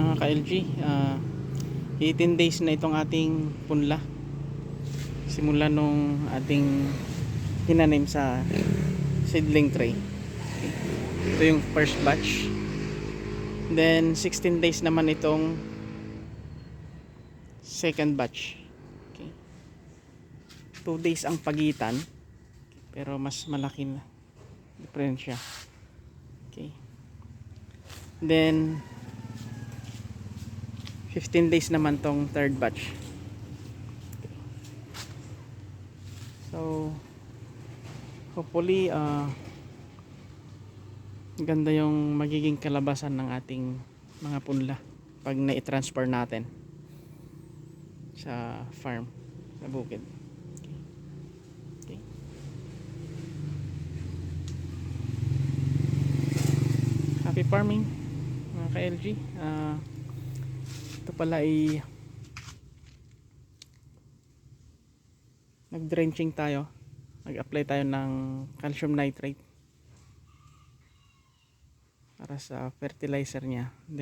mga ka-LG ah, 18 days na itong ating punla. Simula nung ating hinanim sa seedling tray. Ito yung first batch. Then 16 days naman itong second batch. Okay. 2 days ang pagitan pero mas malaki na diferensya. Okay. Then 15 days naman tong third batch. So hopefully uh, ganda yung magiging kalabasan ng ating mga punla pag na-transfer natin sa farm sa bukid. Okay. Happy farming mga ka-LG Ah, ito pala ay nag-drenching tayo. Nag-apply tayo ng calcium nitrate para sa fertilizer niya